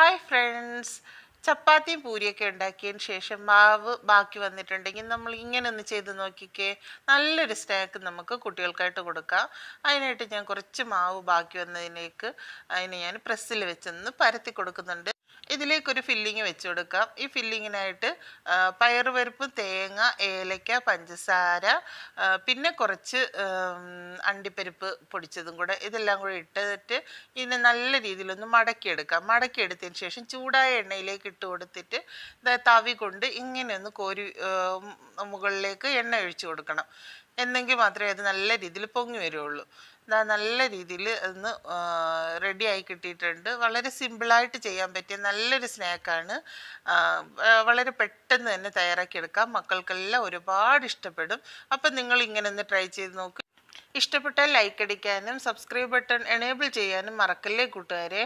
Hi friends ചപ്പാത്തിയും പൂരിയൊക്കെ ഉണ്ടാക്കിയതിന് ശേഷം മാവ് ബാക്കി വന്നിട്ടുണ്ടെങ്കിൽ നമ്മൾ ഇങ്ങനെ ഒന്ന് ചെയ്ത് നോക്കിക്കേ. നല്ലൊരു സ്നാക്ക് നമുക്ക് കുട്ടികൾക്കായിട്ട് കൊടുക്കാം. അതിനായിട്ട് ഞാൻ കുറച്ച് മാവ് ബാക്കി വന്നതിലേക്ക് അതിനെ ഞാൻ പ്രസ്സിൽ വെച്ചൊന്ന് പരത്തി കൊടുക്കുന്നുണ്ട്. ഇതിലേക്കൊരു ഫില്ലിങ് വെച്ച് കൊടുക്കാം. ഈ ഫില്ലിങ്ങിനായിട്ട് പയറുപരിപ്പ് തേങ്ങ ഏലക്ക പഞ്ചസാര പിന്നെ കുറച്ച് അണ്ടിപ്പരിപ്പ് പൊടിച്ചതും കൂടെ ഇതെല്ലാം കൂടെ ഇട്ടിട്ട് ഇതിനെ നല്ല രീതിയിലൊന്ന് മടക്കിയെടുക്കാം. മടക്കിയെടുത്തതിന് ശേഷം ചൂടായ എണ്ണയിലേക്ക് ഇട്ട് കൊടുത്തിട്ട് തവി കൊണ്ട് ഇങ്ങനെ ഒന്ന് കോരി മുകളിലേക്ക് എണ്ണ ഒഴിച്ചു കൊടുക്കണം. എന്നെങ്കിൽ മാത്രമേ അത് നല്ല രീതിയിൽ പൊങ്ങി വരുള്ളൂ. ഇതാ നല്ല രീതിയിൽ ഒന്ന് റെഡി ആയി കിട്ടിയിട്ടുണ്ട്. വളരെ സിമ്പിളായിട്ട് ചെയ്യാൻ പറ്റിയ നല്ലൊരു സ്നാക്കാണ് വളരെ പെട്ടെന്ന് തന്നെ തയ്യാറാക്കിയെടുക്കാം. മക്കൾക്കെല്ലാം ഒരുപാട് ഇഷ്ടപ്പെടും. അപ്പം നിങ്ങൾ ഇങ്ങനെ ഒന്ന് ട്രൈ ചെയ്ത് നോക്ക്. ഇഷ്ടപ്പെട്ടാൽ ലൈക്ക് അടിക്കാനും സബ്സ്ക്രൈബ് ബട്ടൺ എനേബിൾ ചെയ്യാനും മറക്കല്ലേ കൂട്ടുകാരെ?